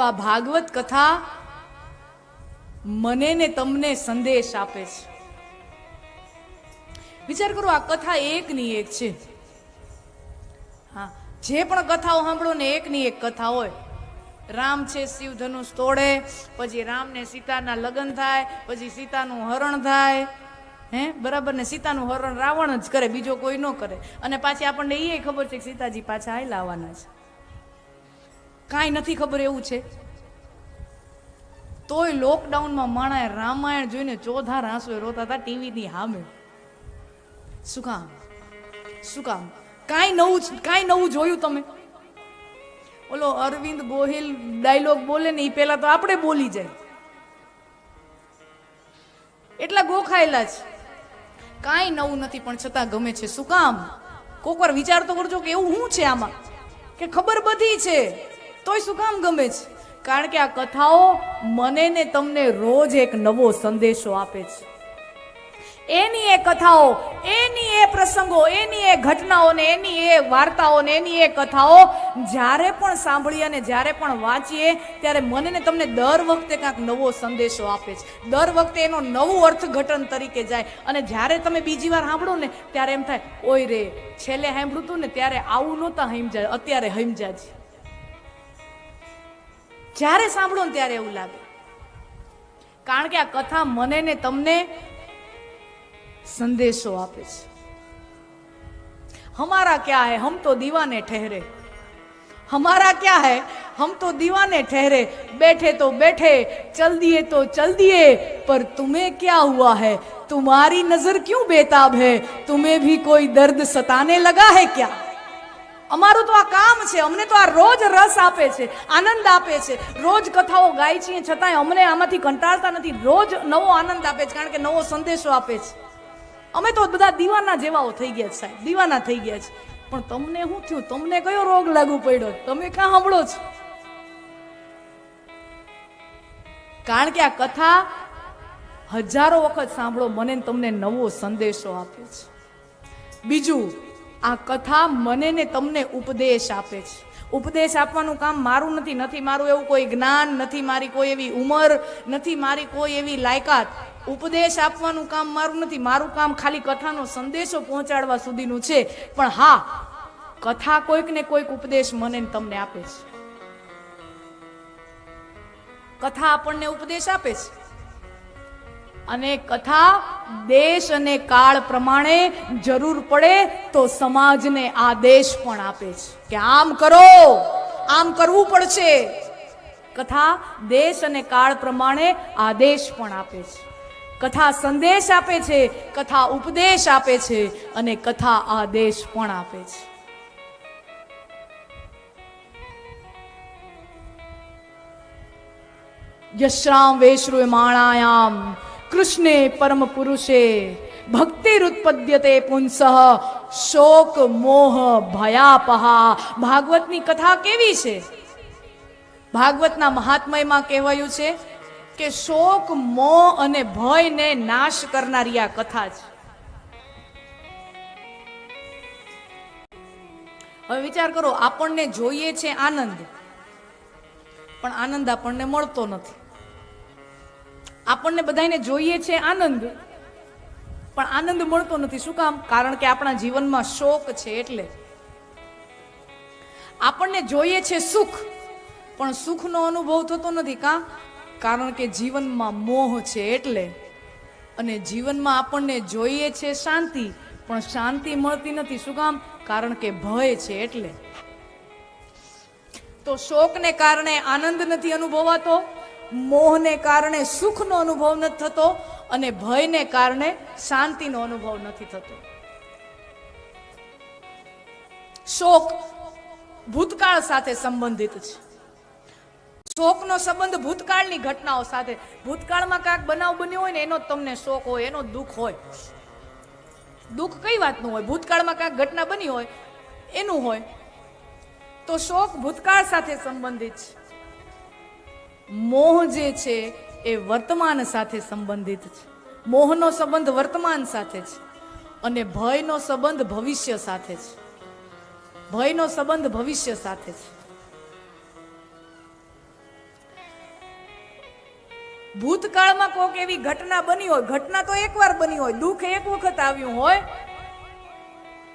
તો આ ભાગવત કથા મને ને તમને સંદેશ આપે છે. વિચાર કરો, આ કથા એકની એક છે. હા, જે પણ કથાઓ સાંભળો ને એકની એક કથા હોય. રામ છે શિવ ધનુષ તોડે, પછી રામ ને સીતાના લગ્ન થાય, પછી સીતાનું હરણ થાય. હે, બરાબર ને? સીતાનું હરણ રાવણ જ કરે, બીજો કોઈ ન કરે. અને પાછી આપણને એ ખબર છે કે સીતાજી પાછા આઈ લાવવાના છે. કાંઈ નથી ખબર એવું છે. તોય લોકડાઉનમાં માણાએ રામાયણ જોઈને ચોધા આંસુએ રોતા હતા ટીવીની સામે. શું કામ? શું કામ? કાંઈ નવું કાંઈ નવું જોયું તમે? ઓલો અરવિંદ ગોહિલ ડાયલોગ બોલે ને એ પહેલા તો આપણે બોલી જાય. એટલા ગોખાયેલા છે કાંઈ નવું નથી, પણ છતાં ગમે છે. શું કામ? કોક વાર વિચાર તો કરજો કે એવું શું છે આમાં? કે ખબર બધી છે. તોય શું કામ ગમે છે? કારણ કે આ કથાઓ મને ને તમને રોજ એક નવો સંદેશો આપે છે. એની એ કથાઓ, એની એ પ્રસંગો, એની એ ઘટનાઓ ને એની એ વાર્તાઓ ને એની એ કથાઓ જ્યારે પણ સાંભળીએ અને જ્યારે પણ વાંચીએ, ત્યારે મને ને તમને દર વખતે કાંઈક નવો સંદેશો આપે છે. દર વખતે એનો નવું અર્થઘટન તરીકે જાય. અને જ્યારે તમે બીજી વાર સાંભળો ને, ત્યારે એમ થાય, ઓય રે, છેલ્લે સાંભળ્યું હતું ને, ત્યારે આવું નહોતા હમજા અત્યારે હમજા છે. જ્યારે સાંભળો ને ત્યારે એવું લાગે કારણ કે આ કથા મને ને તમને संदेशो આપે છે हमारा क्या है हम तो दीवाने ठहरे हमारा क्या है हम तो दीवाने ठहरे बैठे तो बैठे चल दिए तो चल दिए पर तुम्हें क्या हुआ है तुम्हारी नजर क्यों बेताब है तुम्हें भी कोई दर्द सताने लगा है क्या અમારું તો આ કામ છે, અમને તો આ રોજ રસ આપે છે, આનંદ આપે છે. રોજ કથાઓ ગાય છીએ, છતાંય અમને આમાંથી કંટાળતા નથી. રોજ નવો આનંદ આપે છે, કારણ કે નવો સંદેશો આપે છે. અમે તો બધા દીવાના જેવાઓ થઈ ગયા છે સાહેબ, દીવાના થઈ ગયા છે. પણ તમને શું થયું? તમને કયો રોગ લાગુ પડ્યો? તમે ક્યાં સાંભળો છો? કારણ કે આ કથા હજારો વખત સાંભળો, મને તમને નવો સંદેશો આપે છે. બીજું આ કથા મને ને તમને ઉપદેશ આપે છે. ઉપદેશ આપવાનું કામ મારું નથી નથી મારું એવું કોઈ જ્ઞાન, નથી મારી કોઈ એવી ઉંમર, નથી મારી કોઈ એવી લાયકાત. ઉપદેશ આપવાનું કામ મારું નથી, મારું કામ ખાલી કથાનો સંદેશો પહોંચાડવા સુધીનું છે. પણ હા, કથા કોઈક ને કોઈક ઉપદેશ મને તમને આપે છે. કથા આપણને ઉપદેશ આપે છે. અને કથા દેશ અને કાળ પ્રમાણે જરૂર પડે તો સમાજને આદેશ પણ આપે છે. કે આમ કરો, આમ કરવું પડશે. કથા દેશ અને કાળ પ્રમાણે આદેશ પણ આપે છે. કથા સંદેશ આપે છે, કથા ઉપદેશ આપે છે અને કથા આદેશ પણ આપે છે. યશ્રામ વેશ્રુએ માણાયામ કૃષ્ણે પરમ પુરુષે ભક્તિરુત્પદ્યતે પુંસઃ શોક મોહ ભયાપહા. ભાગવતની કથા કેવી છે? ભાગવતના મહાત્મયમાં કહેવાયું છે કે શોક, મોહ અને ભયને નાશ કરનારી આ કથા છે. હવે વિચાર કરો, આપણને જોઈએ છે આનંદ. પણ આનંદ આપણને મળતો નથી. આપણને બધાને જોઈએ છે આનંદ. પણ આનંદ મળતો નથી. શું કામ? કારણ કે આપણા જીવનમાં શોક છે એટલે. આપણને જોઈએ છે સુખ. પણ સુખનો અનુભવ થતો નથી કા? કારણ કે જીવનમાં મોહ છે એટલે. અને જીવનમાં આપણને જોઈએ છે શાંતિ. પણ શાંતિ મળતી નથી. શું કામ? કારણ કે ભય છે એટલે. તો શોકને કારણે આનંદ નથી અનુભવાતો? મોહને કારણે સુખનો અનુભવ નથી થતો અને ભયને કારણે શાંતિનો અનુભવ નથી થતો. શોક ભૂતકાળ સાથે સંબંધિત છે. શોકનો સંબંધ ભૂતકાળની ઘટનાઓ સાથે. ભૂતકાળમાં કાંઈક બનાવ બન્યો હોય ને એનો તમને શોક હોય, એનો દુઃખ હોય. દુઃખ કઈ વાતનું હોય? ભૂતકાળમાં કાંઈક ઘટના બની હોય, એનું હોય. તો શોક ભૂતકાળ સાથે સંબંધિત છે. મોહ જે છે એ વર્તમાન સાથે સંબંધિત છે. મોહનો સંબંધ વર્તમાન સાથે છે અને ભયનો સંબંધ ભવિષ્ય સાથે છે. ભયનો સંબંધ ભવિષ્ય સાથે છે. ભૂતકાળમાં કોક એવી ઘટના બની હોય, ઘટના તો એકવાર બની હોય, દુઃખ એક વખત આવ્યું હોય,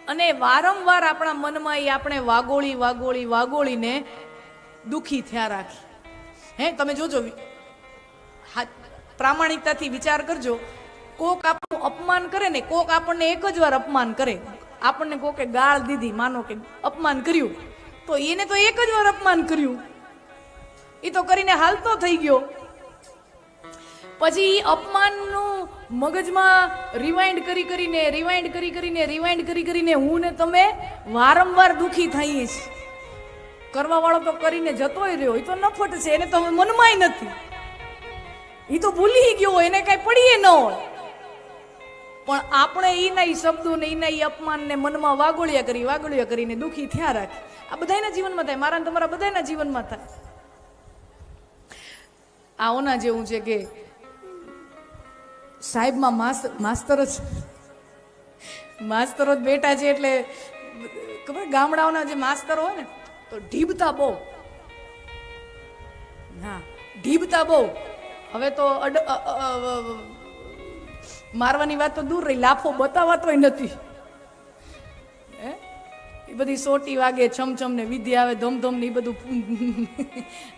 અને વારંવાર આપણા મનમાં એ આપણે વાગોળી વાગોળી વાગોળીને દુઃખી થયા રાખી. હે, તમે જોજો. પ્રામાણિકતાથી વિચાર કરજો. કોક આપણું અપમાન કરે ને, કોક આપણને એક જ વાર અપમાન કરે. આપણને કોકે ગાળ દીધી, માનો કે અપમાન કર્યું, તો એને તો એક જ વાર અપમાન કર્યું. એ તો કરીને હાલતો થઈ ગયો. પછી અપમાનનું મગજમાં રિવાઇન્ડ કરી કરીને રિવાઇન્ડ કરી કરીને રિવાઇન્ડ કરી કરીને હું ને તમે વારંવાર દુઃખી થઈએ છીએ. કરવા વાળો તો કરીને જતોય રહ્યો. એ તો નફટ છે, એને તો મનમાંય નથી. એ તો ભૂલી ગયો એને કઈ પડીએ ન હોય. પણ આપણે એના એ શબ્દોને એના ઈ અપમાનને મનમાં વાગોળિયા કરી, વાગોળિયા કરીને દુખી થયા રાખે. આ બધાના જીવનમાં થાય, મારા તમારા બધાના જીવનમાં થાય. આ જેવું છે કે સાહેબમાં માસ્તર જ, માસ્તરો જ બેટા છે એટલે ખબર ગામડાઓના જે માસ્તરો હોય ને તો ઢીબતા બહુ. હા ઢીબતા બહુ. હવે તો મારવાની વાત તો દૂર રહી. લાફો બતાવાતોય નથી. એ બધી સોટી વાગે છમછમ ને વિધિ આવે ધમધમ ને એ બધું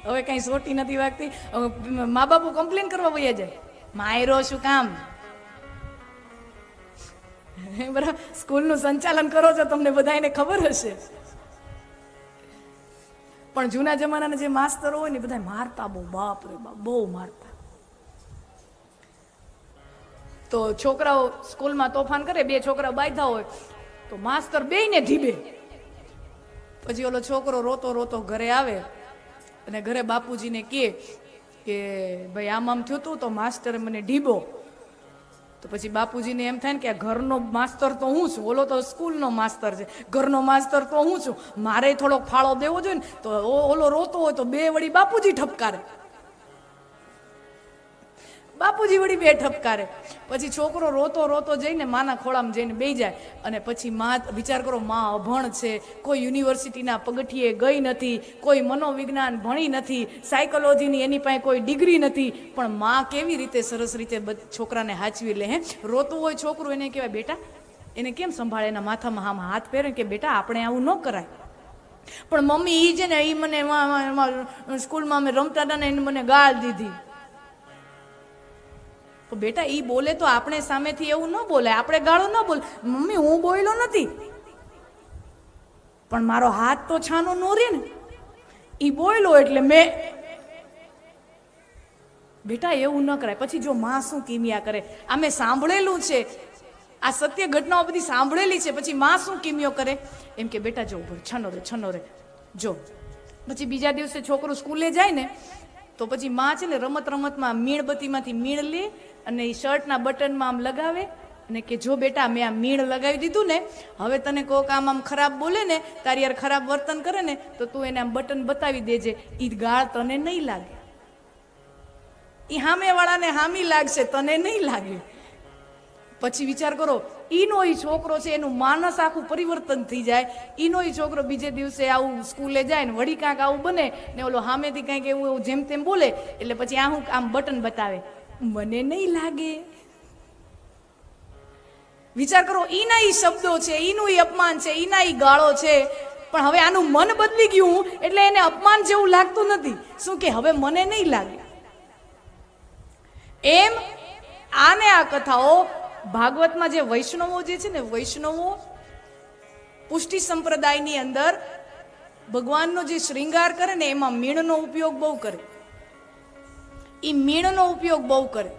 હવે કઈ સોટી નથી વાગતી. મા બાપુ કમ્પ્લેન કરવા વયા જાય. માયરો, શું કામ? બરાબર? સ્કૂલનું સંચાલન કરો છો, તમને બધાને ખબર હશે. પણ જૂના જમાનાના જે માસ્તરો હોય ને બધા મારતા બહુ, બાપ રે બાપ, બહુ મારતા. તો છોકરાઓ સ્કૂલમાં તોફાન કરે, બે છોકરા બાંધા હોય, તો માસ્તર બે ને ઢીબે પછી ઓલો છોકરો રોતો રોતો ઘરે આવે અને ઘરે બાપુજીને કહે કે, ભાઈ આમ આમ થયું તું, તો માસ્ટરે મને ઢીબો તો પછી બાપુજીને એમ થાય ને કે ઘરનો માસ્તર તો હું છું. ઓલો તો સ્કૂલનો માસ્તર છે. ઘરનો માસ્તર તો હું છું. મારે થોડોક ફાળો દેવો જોઈએ ને તો ઓલો રોતો હોય તો બે વળી બાપુજી ઠપકારે. બાપુજી વળી બે ઠપકારે. પછી છોકરો રોતો રોતો જઈને માના ખોળામાં જઈને બેહી જાય. અને પછી માં વિચાર કરો, માં અભણ છે, કોઈ યુનિવર્સિટીના પગથિયે ગઈ નથી, કોઈ મનોવિજ્ઞાન ભણી નથી, સાયકોલોજીની એની પાસે કોઈ ડિગ્રી નથી. પણ માં કેવી રીતે સરસ રીતે છોકરાને હાચવી લે, હે? રોતું હોય છોકરું એને કહેવાય, બેટા, એને કેમ સંભાળે? એના માથામાં આમ હાથ પહેરે કે, બેટા, આપણે આવું ન કરાય. પણ મમ્મી એ છે ને એ મને સ્કૂલમાં અમે રમતા હતા ને એને મને ગાળ દીધી. તો બેટા એ બોલે તો આપણે સામેથી એવું ન બોલે આપણે ગાળો ન બોલ. મમ્મી, હું બોલ્યો નથી. પણ મારો હાથ તો છાનો નો રે ને. એ બોલ્યો એટલે મેં બેટા, એવું ન કરાય. પછી જો માં શું કિમિયા કરે? આ મેં સાંભળેલું છે. આ સત્ય ઘટનાઓ બધી સાંભળેલી છે. પછી માં શું કિમિયો કરે? એમ કે, બેટા, જો છનો રે છનો રે. જો. પછી બીજા દિવસે છોકરો સ્કૂલે જાય ને, તો પછી માં છે ને રમત રમતમાં મીણબત્તીમાંથી મીણ લે અને એ શર્ટના બટનમાં આમ લગાવે અને કે જો બેટા મેં આ મીણ લગાવી દીધું ને, હવે તને કોક આમ આમ ખરાબ બોલે ને, તારી યાર ખરાબ વર્તન કરે ને, તો તું એને આમ બટન બતાવી દેજે. એ ગાળ તને નહીં લાગે. એ હામેવાળાને હામી લાગશે, તને નહીં લાગે. પછી વિચાર કરો, ઈનો ઈ છોકરો છે, એનું માનસ આખું પરિવર્તન થઈ જાય. ઈનો ઈ છોકરો બીજે દિવસે આવું સ્કૂલે જાય ને, વળી કાંક આવું બને ને ઓલો સામેથી કાંઈક એવું જેમ તેમ બોલે, એટલે પછી આ હું આમ બટન બતાવે. મને નહીં લાગે. વિચાર કરો એના એ શબ્દો છે એનું એ અપમાન છે એના એ ગાળો છે, પણ હવે આનું મન બદલી ગયું એટલે એને અપમાન જેવું લાગતું નથી. શું કે હવે મને નહીં લાગે? એમ આને આ કથાઓ ભાગવતમાં જે વૈષ્ણવો જે છે ને, વૈષ્ણવો પુષ્ટિ સંપ્રદાયની અંદર ભગવાનનો જે શ્રૃંગાર કરે ને, એમાં મીણનો ઉપયોગ બહુ કરે. એ મીણનો ઉપયોગ બહુ કરે.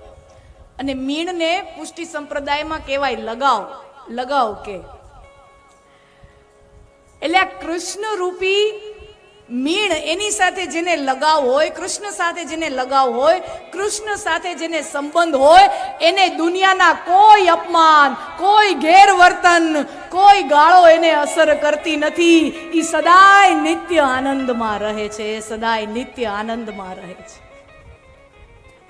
અને મીણને પુષ્ટિ સંપ્રદાયમાં કહેવાય લગાવ. લગાવ કે. એટલે આ કૃષ્ણ રૂપી મીણ એની સાથે જેને લગાવ હોય, કૃષ્ણ સાથે જેને લગાવ હોય, કૃષ્ણ સાથે જેને સંબંધ હોય, એને દુનિયાના કોઈ અપમાન, કોઈ ગેરવર્તન, કોઈ ગાળો એને અસર કરતી નથી. એ સદાય નિત્ય આનંદમાં રહે છે, સદાય નિત્ય આનંદમાં રહે છે.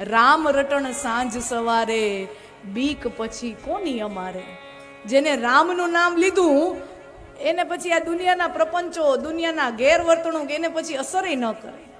રામ રટણ સાંજ સવારે, બીક પછી કોની અમારે? જેને રામનું નામ લીધું, એને પછી આ દુનિયાના પ્રપંચો, દુનિયાના ગેરવર્તણૂક, એને પછી અસરય ન કરે.